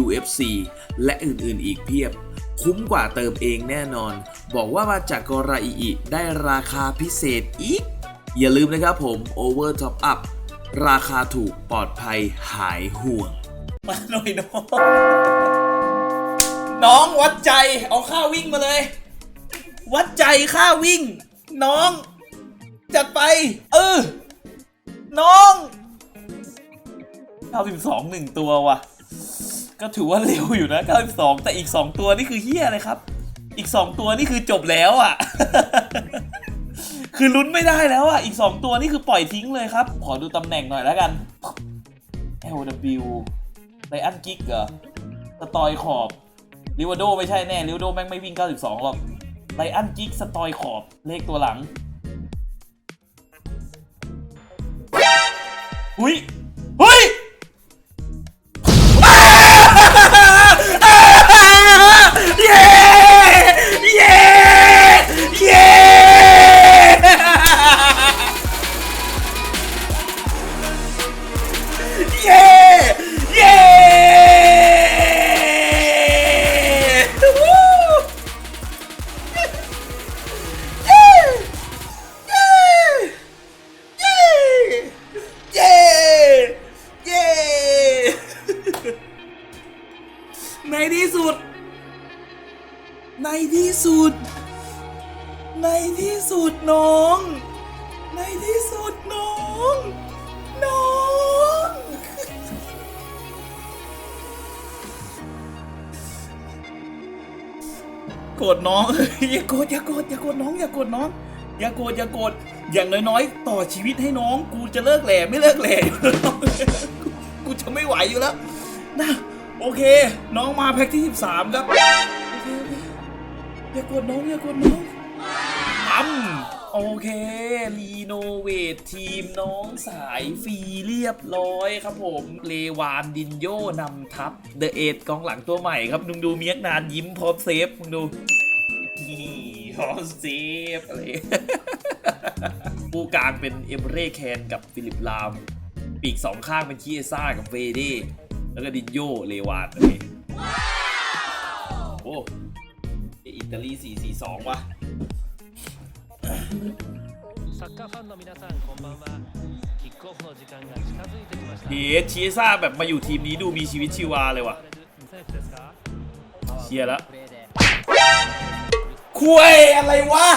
UFC และอื่นๆอีกเพียบ คุ้มกว่าเติมเองแน่นอน บอกว่ามาจากกราอีอิได้ราคาพิเศษอีก อย่าลืมนะครับผม Over Top Up ราคาถูกปลอดภัยหายห่วง มาหน่อยน้อง น้องวัดใจ เอาค่าวิ่งมาเลย วัดใจค่าวิ่ง น้อง จัดไป เออ น้อง92หนึ่งตัวว่ะ ก็ถือว่าเร็วอยู่นะ 92 แต่อีก 2 ตัวนี่คือเฮียอะไรครับ อีก 2 ตัวนี่คือจบแล้วอะ คือลุ้นไม่ได้แล้วอะ อีก 2 ตัวนี่คือปล่อยทิ้งเลยครับ ขอดูตำแหน่งหน่อยแล้วกัน LW ไลอันกิกเหรอสตอยขอบลิวโดไม่ใช่แน่ลิวโดแม่งไม่วิ่ง 92 หรอกไลอันกิกสตอยขอบเลขตัวหลังหุยหุยเย้ สุด ในที่สุดน้อง ในที่สุดน้อง น้อง โกรธน้อง อย่าโกรธอย่าโกรธอย่าโกรธน้องอย่าโกรธน้อง อย่าโกรธอย่าโกรธอย่างน้อยๆ ต่อชีวิตให้น้อง กูจะเลิกแหล่ไม่เลิกแหล่กูจะไม่ไหวอยู่แล้วนะโอเค น้องมาแพ็กที่ 13 ครับโอเคโอเคอย่าโกรธน้องอย่าโกรธน้องอ้ำโอเค รีโนเวททีมน้องสายฟรีเรียบร้อยครับผม เลวานดินโยนำทัพเดอะเอ็ดกองหลังตัวใหม่ครับมึงดูเมียกนานยิ้มพร้อมเซฟมึงดูนี่พร้อมเซฟอะไรผู้กลางเป็นเอมเร่แคนกับฟิลิปลาม ปีกสองข้างเป็นคีเอซ่ากับเวเด้แล้วก็ดินโยเลวานโอเคโอ้อิ ตาลี 4-4-2 ว่ะ サッカーファンの皆さんこんばんはキックオフの時間が近づいてきました เฮ้ชีเอซ่าแบบมาอยู่ทีมนี้ดูมีชีวิตชีวาเลยว่ะ 選手ですか เชียร์แล้วคุยอะไรวะ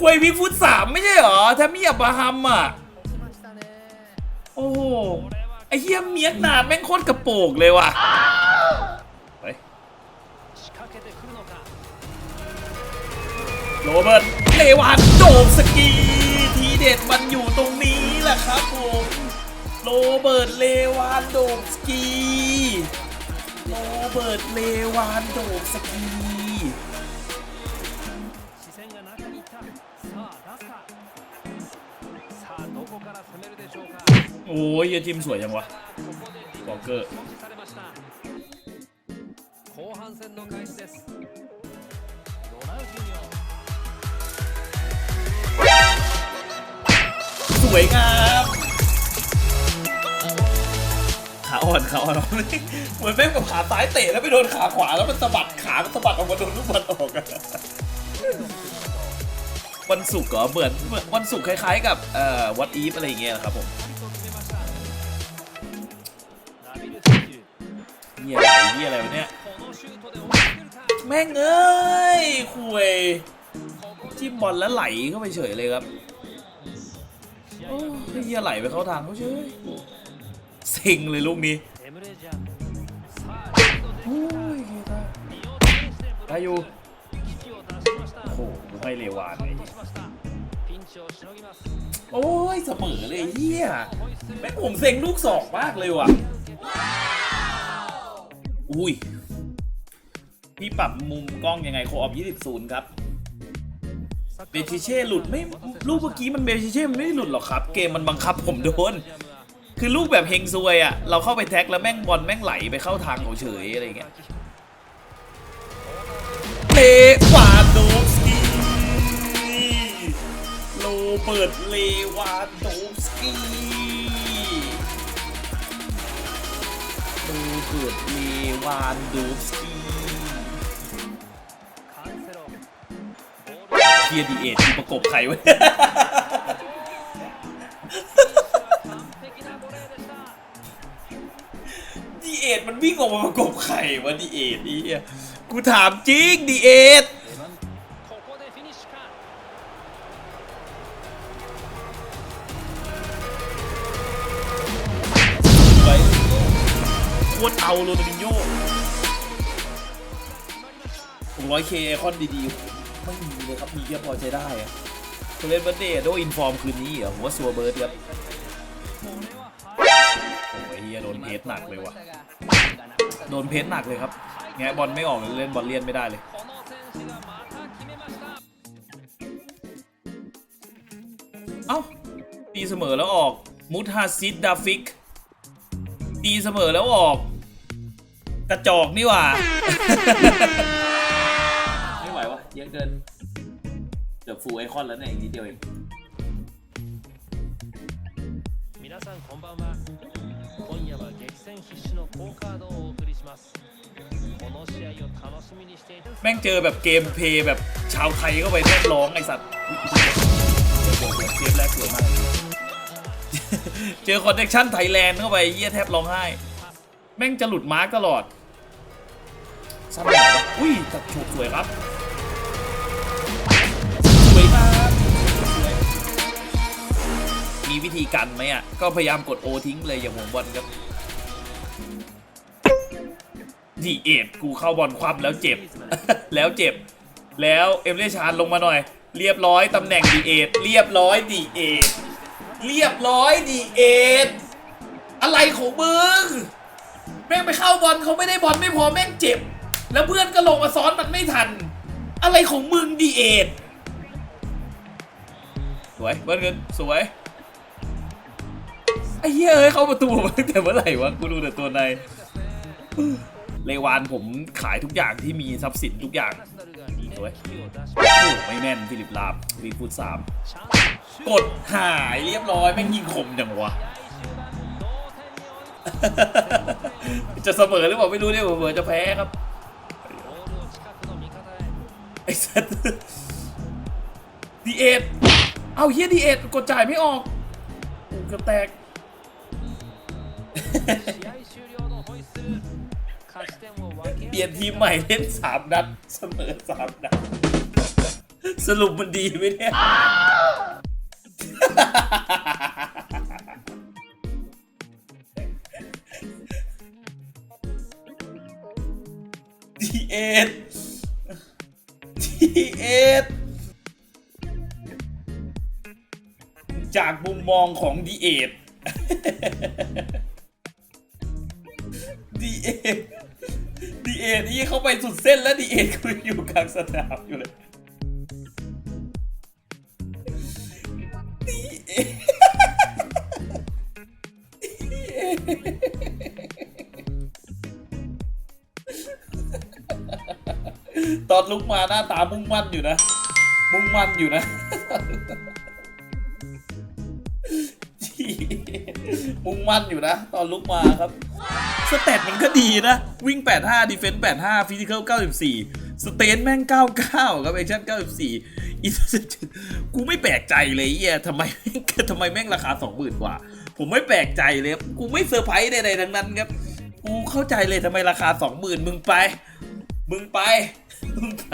คุยวิกฟุตสามไม่ใช่เหรอแทมมี่อับราฮัมอ่ะ โอ้โห ไอ้เฮียเมียกนานแม่งโคตรกระโปงเลยว่ะ โรเบิร์ตเลวานโดมสกี ทีเด็ดมันอยู่ตรงนี้แหละครับผมโรเบิร์ตเลวานโดมสกีโรเบิร์ตเลวานโดมสกี 視線が中に行ったさあラスターさあどこから攻めるでしょうか โอ้ยเฮียทีมสวยจังวะ ここでリ บอกเกอร์ 保持されました後半戦の開始です วยงามขาอ่อนขาอ่อนเหมือนแม่งกับขาซ้ายเตะแล้วไปโดนขาขวาแล้วมันสะบัดขามันสะบัดออกมาโดนลูกบอลออกอะวันศุกร์ก็เหมือนเหมือนวันศุกร์คล้ายๆกับเอ่อวัดอีฟอะไรอย่างเงี้ยครับผมเงี้ยอะไรเหี้ยอะไรวะเนี่ยแม่งเอ้ยคุยทิ้มบอลแล้วไหลเข้าไปเฉยเลยครับ โอ้ยเฮียไหลไปเข้าทางเขาเชยสิงเลยลูกนี้โอ้ยตายได้อยู่โอ้โหให้เลวานเลยโอ้ยเสมอเลยเฮียแม่งผมเซ็งลูกสองมากเลยว่ะอุ้ยพี่ปรับมุมกล้องยังไงโคออฟ20 0ครับ เบชิเช่หลุดไม่ลูกเมื่อกี้มันเบชิเช่มันไม่ได้หลุดหรอกครับ เกมมันบังคับผมโดน คือลูกแบบเฮงซวยอะ เราเข้าไปแท็กแล้วแม่งบอลแม่งไหลไปเข้าทางเขาเฉยอะไรเงี้ยเลวานโดฟสกี้โรเบิร์ตเลวานโดฟสกี้โรเบิร์ตเลวานโดฟสกี้ ชียดีเอทประกบใครวะดีเอทมันวิ่งออกมาประกบใครวะดีเอทนี่กูถามจริงดีเอทควรเอาโรดรินโญ่600เคไอคอนดีๆ ไม่มีเลยครับมีเพียงพอใช้ได้ตัเล่นเบิร์ตเดย์โดอินฟอร์มคืนนี้เหรอผมว่าซัวเบิร์ดครับโอ้ยเฮียโดนเพจหนักเลยว่ะโดนเพจหนักเลยครับแงะบอลไม่ออกเล่นบอลเลียนไม่ได้เลยเอ้าตีเสมอแล้วออกมุทฮาซิดดาฟิกตีเสมอแล้วออกกระจอกนี่ว่า เยอะเกินเกือบฟูลไอคอนแล้วเนี่ยอีกนิดเดียวเอง 皆さんこんばんは今夜は激戦必至の好カードをお送りしますこの試合を楽しみにしていた แม่งเจอแบบเกมเพลย์แบบชาวไทยเข้าไปแทบร้องไอสัตว์อุ๊ยเกมแรกสวยมาก เจอคอนเนคชั่นไทยแลนด์เข้าไปเยี่ยแทบร้องไห้ แม่งจะหลุดมาร์กตลอดซ้ำหน่อยวะอุ้ยตัดฉกสวยครับ ธีกันไหมอะ ก็พยายามกดโอทิ้งเลยอย่างวงบอลครับดีเอ็ดกูเข้าบอลคว่ำแล้วเจ็บ แล้วเจ็บ แล้วเอ็มเลชานลงมาหน่อย เรียบร้อยตำแหน่งดีเอ็ดเรียบร้อยดีเอ็ดเรียบร้อยดีเอ็ดอะไรของมึงแม่งไปเข้าบอลเขาไม่ได้บอลไม่พอแม่งเจ็บ แล้วเพื่อนก็ลงมาซ้อนมันไม่ทัน อะไรของมึงดีเอ็ดสวยเบิร์ดเงินสวย ไอ้เหี้ยเอ้ยเข้าประตูตั้งแต่เมื่อไหร่วะกูดูแต่ตัวในเลวานผมขายทุกอย่างที่มีทรัพย์สินทุกอย่างเฮ้ยโอ้โไม่แม่นฟิลิปลาบวีฟูดสามกดหายเรียบร้อยแม่งยิงคมจังวะ จะเสมอหรือเปล่าไม่รู้เนี่ยเผื่อจะแพ้ครับไอ้สัสดีเอ็ดเอาเฮียดีเอ็ดกดจ่ายไม่ออกเกือบแตก เปลี่ยนทีมใหม่เล่นสามนัดเสมอสามนัด สรุปมันดีไหมเนี่ยดีเอ็ดดีเอ็ดจากมุมมองของดีเอ็ด ดีเอ็ดดีเอ็ดนี่เข้าไปสุดเส้นแล้วดีเอ็ดคืออยู่กลางสนามอยู่เลยดีเอ็ดตอนลุกมาหน้าตามุ่งมั่นอยู่นะ มุ่งมั่นอยู่นะมุ่งมั่นอยู่นะ ตอนลุกมาครับ สเตตมันก็ดีนะ วิ่ง 85ดีเฟนส์85ฟิสิคอล94 สเตนแม่ง 99 ครับแอคชั่น94อีสกูไม่แปลกใจเลยเฮียทำไมทำไมแม่งราคา 20,000 กว่า ผมไม่แปลกใจเลย กูไม่เซอร์ไพรส์ใดๆทั้งนั้นครับ กูเข้าใจเลยทำไมราคา 20,000 มึงไป มึงไป มึงไป